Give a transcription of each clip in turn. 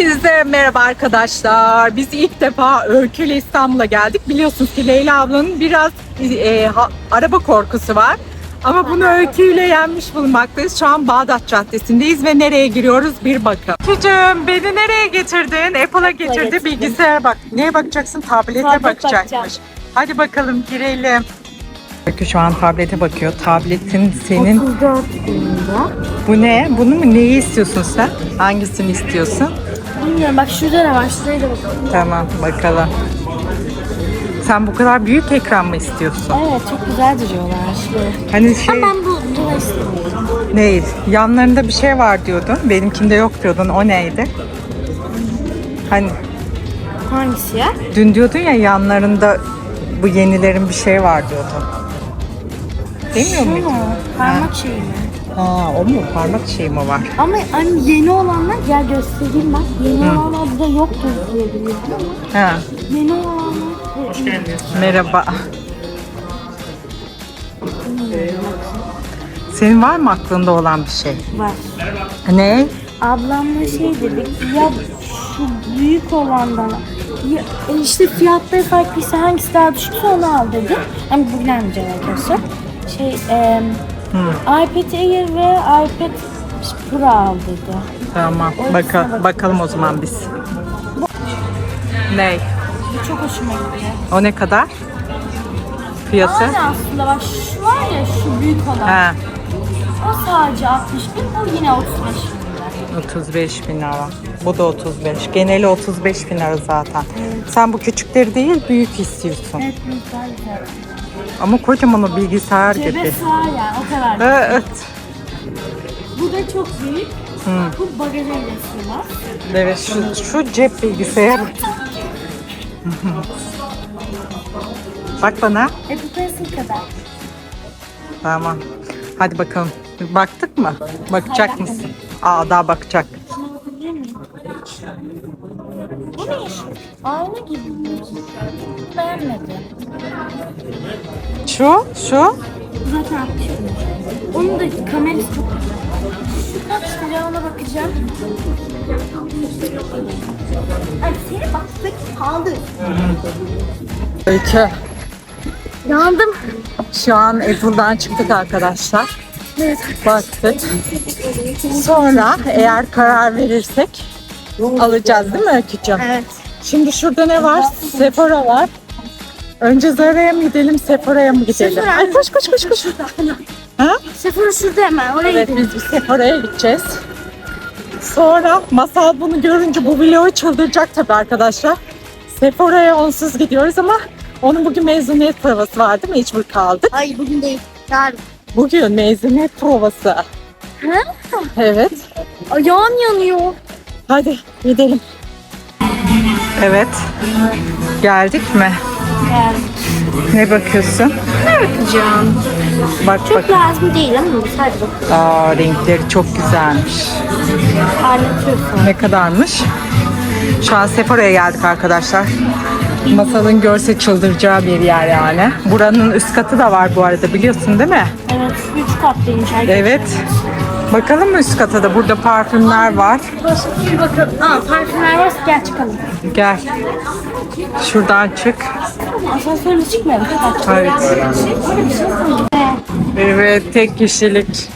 Hepinize merhaba arkadaşlar. Biz ilk defa Öykü ile İstanbul'a geldik. Biliyorsunuz ki Leyla ablanın biraz e, ha- araba korkusu var. Ama bunu Öykü ile yenmiş bulunmaktayız. Şu an Bağdat Caddesi'ndeyiz ve nereye giriyoruz bir bakın. Öykücüğüm beni nereye getirdin? Apple'a getirdi. Bilgisayara bak. Neye bakacaksın? Tablete Tablet bakacakmış. bakacağım. Hadi bakalım girelim. Öykü şu an tablete bakıyor. Tabletin senin 34 binde. bu ne? Bunu mu? Neyi istiyorsun sen? Hangisini istiyorsun? Bilmiyorum bak şurada ne var şuraya da bakalım. Tamam bakalım. Sen bu kadar büyük ekran mı istiyorsun? Evet çok güzel duruyorlar. Hani şey Ama ben bu duvara istemiyorum. neydi? Yanlarında bir şey var diyordun. Benimkinde yok diyordun. O neydi? Hani Hangisi ya? dün diyordun ya yanlarında bu yenilerin bir şey var diyordun. Demiyor Şu muydun? mu? Parmak şeyi mi? Ha, o mu? Parmak şey mi var? Ama hani yeni olanlar gel göstereyim bak. Yeni olanlar burada yoktur diye biliyorum ama Ha, yeni olanlar Hoş merhaba. Senin var mı aklında olan bir şey? var. Ne? Ablamla şey dedik ya şu büyük olandan ya, e işte fiyatları farklıysa hangisi daha düşükse onu al dedi. Ama bugün almayacağım arkadaşlar. Şey e, iPad Air ve iPad Pro al dedi. Tamam. Baka, bakalım o zaman biz. Ne? Çok hoşuma gidiyor. O ne kadar? Fiyatı? Aynı aslında bak şu var ya şu büyük olan. Ha, O sadece 60 bin, bu yine 35 bin lira. 35 bin lira. Bu da 35. Geneli 35 bin lira zaten. Sen bu küçükleri değil büyük istiyorsun. Evet büyükler güzel. Ama kocaman o bilgisayar gibi. Cebe sığar yani o kadar. Evet. Bu da çok büyük. Bu bagaja bile sığmaz. Evet şu, şu cep bilgisayarı. Bak bana. E bu parası kadar? Tamam. Hadi bakalım. Baktık mı? Bakacak mısın? Aa daha bakacak. Şuna bakabilir miyim? Bu ne? Ayna gibi. Beğenmedim. Şu, şu. Zaten 60 bin. Onun da kamerası çok güzel. Lira ona bakacağım. Ay seni baktık kaldı. Öykü. Yandım. Şu an Apple'dan çıktık arkadaşlar. Evet. Baktık. Sonra eğer karar verirsek alacağız değil mi Öykücüğüm? Evet. Şimdi şurada ne var? Sephora var. Önce Zara'ya mı gidelim, Sephora'ya mı gidelim? Sephora. Ay koş koş koş koş. Ha? Sephora şurada hemen oraya Evet gidelim. biz bir Sephora'ya gideceğiz. Sonra Masal bunu görünce bu vlogu çıldıracak tabii arkadaşlar. Sephora'ya onsuz gidiyoruz ama onun bugün mezuniyet provası vardı mecbur kaldık. Ay bugün değil. Yarın. Bugün mezuniyet provası. Evet. Ayağım yanıyor. Hadi gidelim. Evet. Geldik mi? Yani. Ne bakıyorsun? Bakacağım. Bak bak. Çok lazım değil ama hadi bakalım. Aa renkleri çok güzelmiş. Parlatıyorsun. Ne kadarmış? Şu an Sephora'ya geldik arkadaşlar. Masalın görse çıldıracağı bir yer yani. Buranın üst katı da var bu arada biliyorsun değil mi? Evet. Üç katlıymış arkadaşlar. Evet. Bakalım mı üst kata da? Burada parfümler var. Burası bir bakalım. Aa parfümler varsa gel çıkalım. Gel. Şuradan çık. Asansörle çıkmayalım. Evet. Evet, tek kişilik.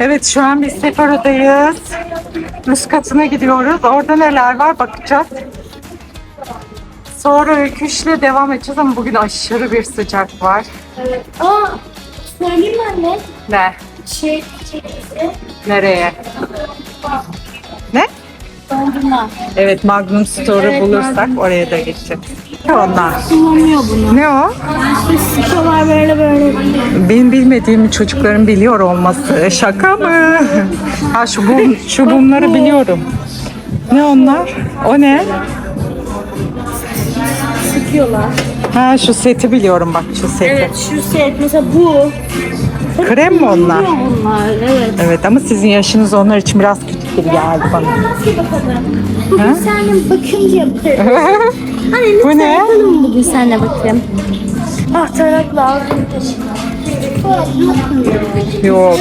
Evet, şu an biz Sephora'dayız. Üst katına gidiyoruz. Orada neler var bakacağız. Sonra öyküşle devam edeceğiz ama bugün aşırı bir sıcak var. Aa söyleyeyim mi anne. Ne? Şey. Nereye? Ne? Dondurma. Evet, Magnum Store'u Evet, bulursak Magnum. oraya da geçeceğiz. Ne onlar? Kullanıyor bunu. Ne o? Sıkıyorlar böyle böyle. Benim bilmediğim çocukların biliyor olması. Şaka mı? Ha şu bum, şu bumları biliyorum. Ne onlar? O ne? Sıkıyorlar. Ha şu seti biliyorum bak şu seti. Evet şu set mesela bu. Krem mi onlar? Onlar evet. Evet ama sizin yaşınız onlar için biraz küçük gibi geldi bana. Nasıl bakalım? Bugün seninle bakımcı yaparız. Hani Bu lütfen ne? yapalım bugün seninle bakım? Ah tarak lazım. Yok.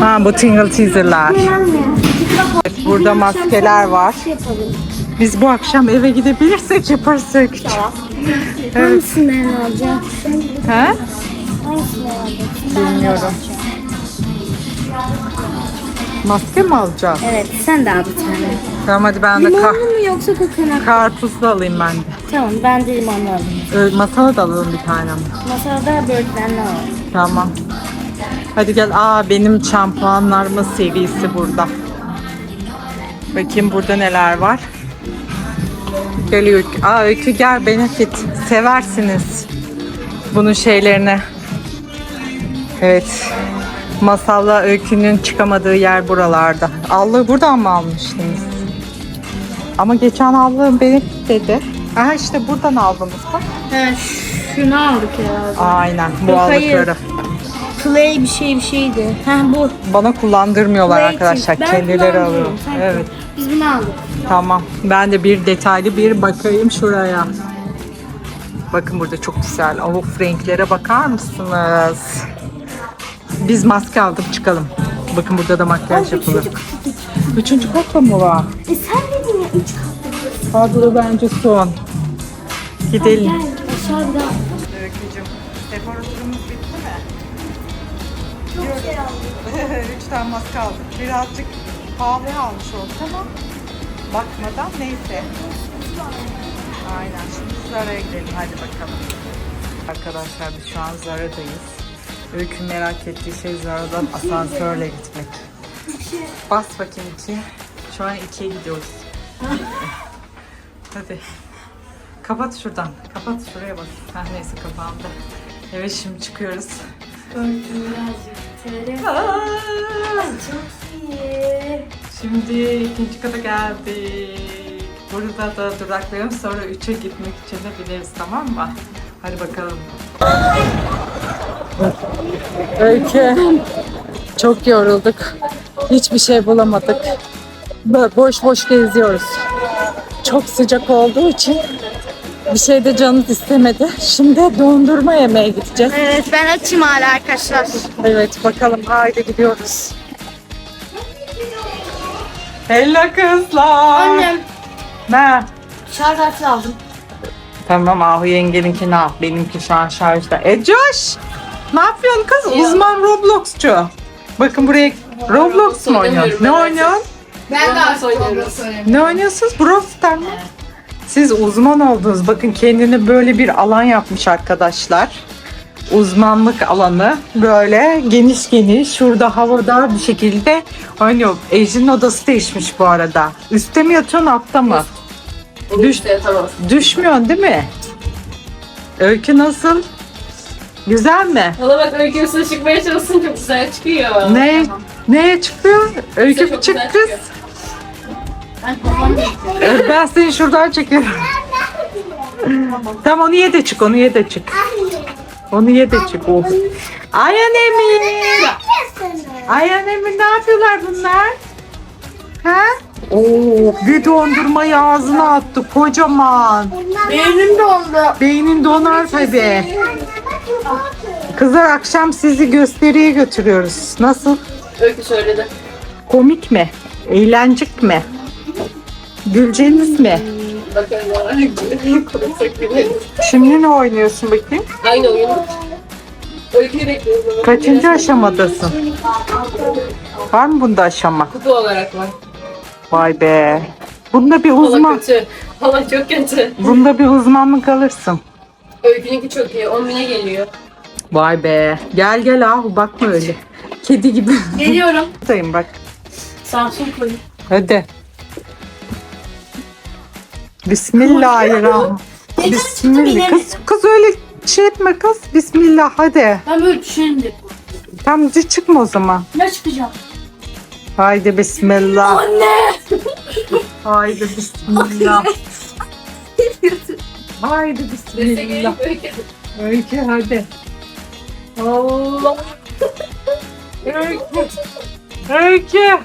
Ha bu tingle teaser'lar. Anne. Burada maskeler var. yapalım. Biz bu akşam eve gidebilirsek yaparız Öykü. Evet. Hangisinden alacağım? He? Alacağım? Bilmiyorum. Maske mi alacağız? Evet sen de al bir tane. Tamam hadi ben de kar Limonlu mu yoksa kokonat? karpuzlu alayım ben de. Tamam ben de limonlu alayım. Ö- Masala da alalım bir tane. Masada böğürtlenli alalım. Tamam. Hadi gel. Aa benim şampuanlarımın serisi burada. Bakayım burada neler var. Gel Öykü. Aa Öykü gel Benefit. Seversiniz bunun şeylerini. Evet. Masalla Öykü'nün çıkamadığı yer buralarda. Allığı buradan mı almıştınız? Ama geçen aldığım Benefit dedi. Aha işte buradan aldınız bak. He şunu aldık herhalde. Aynen bu Yok, hayır. aldıkları. Clay bir şey bir şeydi. Ha bu. Bana kullandırmıyorlar Clay arkadaşlar. Ben Kendileri alıyor. sen Evet. kullan. Biz bunu aldık. Tamam. Ben de bir detaylı bir bakayım şuraya. Bakın burada çok güzel. Of renklere bakar mısınız? Biz maske aldık çıkalım. Bakın burada da makyaj yapılır. Üçüncü katta mı var? E sen dedin ya üç katlı. Kadro bence son. Gidelim. Gel aşağı bir daha. Öykücüm, dekorasyonumuz bitti mi? Çok şey aldık. Üç tane maske aldık. Birazcık pahalıya almış olduk ama bakmadan neyse. Aynen. Şimdi Zara'ya gidelim. Hadi bakalım. Arkadaşlar biz şu an Zara'dayız. Öykü merak ettiği şey Zara'dan asansörle gitmek. Bas bakayım iki. Şu an ikiye gidiyoruz. Hadi. Kapat şuradan. Kapat şuraya bak. Ha, neyse kapandı. Evet şimdi çıkıyoruz. Aa! Çok iyi. Şimdi ikinci kata geldik. Burada da duraklayalım sonra 3'e gitmek için de biliriz tamam mı? Hadi bakalım. Öykü. Çok yorulduk. Hiçbir şey bulamadık. Boş boş geziyoruz. Çok sıcak olduğu için bir şey de canımız istemedi. Şimdi dondurma yemeye gideceğiz. Evet ben açım hala arkadaşlar. Evet bakalım haydi gidiyoruz. Hello kızlar. Annem Ne? şarj aldım. Tamam Ahu yengeninkini al. Benimki şu an şarjda. E Josh! Ne yapıyorsun kız? Uzman Roblox'cu. Bakın buraya Roblox mu oynuyorsun? Ne oynuyorsun? Ben de artık oynıyorum. Ne oynuyorsunuz? Brawl Stars mı? Siz uzman oldunuz. Bakın kendine böyle bir alan yapmış arkadaşlar. Uzmanlık alanı böyle geniş geniş şurada havada bir şekilde oynuyor. Ejin'in odası değişmiş bu arada. Üste mi yatıyorsun altta mı? Düş, düşmüyorsun değil mi? Öykü nasıl? Güzel mi? Valla bak öykü üstüne çıkmaya çalışsın çok güzel çıkıyor. Ne? Neye çıkıyor? Öykü çok çık güzel kız. çıkıyor. Ben kafamı Evet, ben seni şuradan çekiyorum. tamam onu ye de çık, onu ye de çık. Onu ye de çık. Oh. Ay Anemir. Ay Anemir ne yapıyorlar bunlar? Ha? Oo, bir dondurmayı ağzına attı kocaman. Beynim dondu. Beynin donar tabii. Kızlar akşam sizi gösteriye götürüyoruz. Nasıl? Öykü söyledi. Komik mi? Eğlencik mi? Güleceğiniz mi? Bakalım konuşsak biliriz. Şimdi ne oynuyorsun bakayım? Aynı oyun. Öyküyü bekliyoruz. Kaçıncı aşamadasın? Var mı bunda aşama? Kutu olarak var. Vay be. Bunda bir Hala uzman, kötü. Hala çok kötü. bunda bir uzmanlık alırsın. Öykününki çok iyi. 10 bine geliyor. Vay be. Gel gel ahu bakma öyle. Kedi gibi. Geliyorum. Buradayım bak. Samsun koyun. Hadi. Bismillahirrahmanirrahim. Bismillah. Kız, kız öyle şey etme kız. Bismillah hadi. Ben böyle düşündüm. Tam çıkma o zaman. Ne çıkacağım? Haydi bismillah. Anne. Haydi bismillah. Haydi bismillah. Öykü. Öykü hadi. Allah. Öykü. Öykü.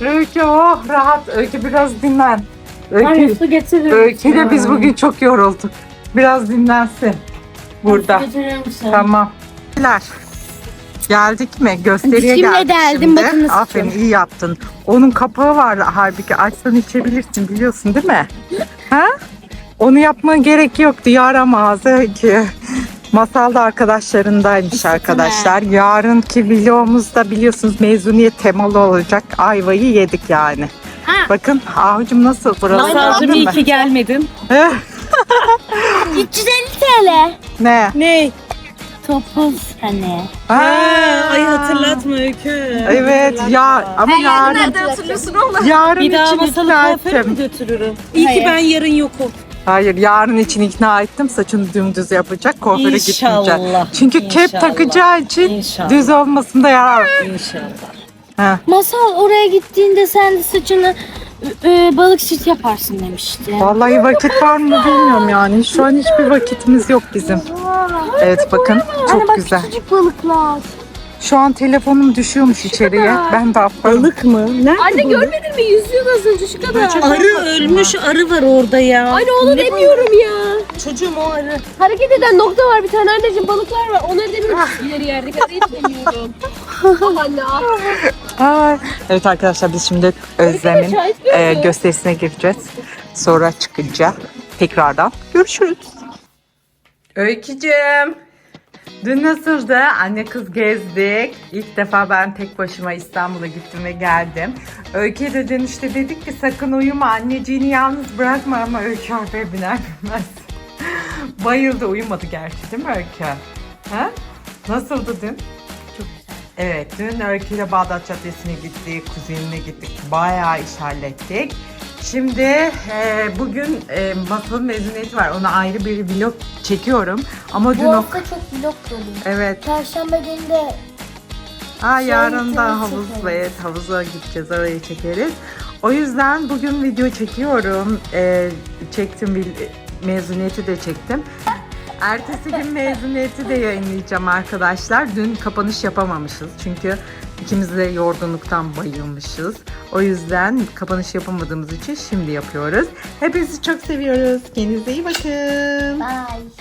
Öykü oh rahat. Öykü biraz dinlen. Öykü, su getirir Öykü de biz bugün çok yorulduk. Biraz dinlensin. Burada. Tamam. Geldik mi? Gösteriye Dişimle geldik deldim, şimdi. bakın nasıl Aferin iyi yaptın. Onun kapağı var halbuki açsan içebilirsin biliyorsun değil mi? Ha? Onu yapmaya gerek yoktu. Yaramazdı ki. Masalda arkadaşlarındaymış arkadaşlar. Yarınki videomuzda biliyorsunuz mezuniyet temalı olacak. Ayvayı yedik yani. Ha. Bakın avucum nasıl burası? Masalcığım gördün iyi ki gelmedin. Eh, 350 TL. ne? Ne? Topuz hani. Ha, Ay hatırlatma Öykü. Evet ya ama yarın hatırlıyorsun oğlum? yarın Bir daha için masalı kuaföre mi götürürüm? İyi Hayır. ki ben yarın yokum. Hayır yarın için ikna ettim. Saçını dümdüz yapacak. Kuaföre İnşallah, gitmeyecek. Çünkü kep inşallah, takacağı için inşallah. düz olmasında yarar. İnşallah. Ha. Masal oraya gittiğinde sen de saçını e, balık süt yaparsın demişti. Vallahi vakit var mı bilmiyorum yani. Şu an hiçbir vakitimiz yok bizim. Evet bakın Anne çok bak güzel. küçücük balıklar. Şu an telefonum düşüyormuş içeriye. Ben de atlarım. Balık mı? Nerede Anne bu? görmedin mi? Yüzüyordu az önce şu kadar. Arı ölmüş arı var orada ya. Anne onu demiyorum ya. Çocuğum o arı. Hareket eden nokta var bir tane anneciğim balıklar var. Onları demiyorum. İleri yerdeki arayı da demiyorum. Ah anne ah. Evet arkadaşlar biz şimdi Özlem'in e, gösterisine gireceğiz. Sonra çıkınca tekrardan görüşürüz. Öykücüğüm. Dün nasıldı? Anne kız gezdik. İlk defa ben tek başıma İstanbul'a gittim ve geldim. Öykü'ye de dönüşte dedik ki sakın uyuma anneciğini yalnız bırakma ama Öykü arabaya biner binmez. Bayıldı uyumadı gerçi değil mi Öykü? Ha? Nasıldı dün? Evet, dün Öykü ile Bağdat Caddesi'ne gittik, kuzenine gittik. Bayağı iş hallettik. Şimdi e, bugün e, Masal'ın mezuniyeti var. Ona ayrı bir vlog çekiyorum. Ama dün Bu o... hafta çok vlog dolu. Evet. Perşembe günü de Ha, yarın da havuz ve evet, havuza gideceğiz. Orayı çekeriz. O yüzden bugün video çekiyorum. E, çektim, vil- mezuniyeti de çektim. Ertesi gün mezuniyeti de yayınlayacağım arkadaşlar. Dün kapanış yapamamışız çünkü ikimiz de yorgunluktan bayılmışız. O yüzden kapanış yapamadığımız için şimdi yapıyoruz. Hepinizi çok seviyoruz. Kendinize iyi bakın. bye.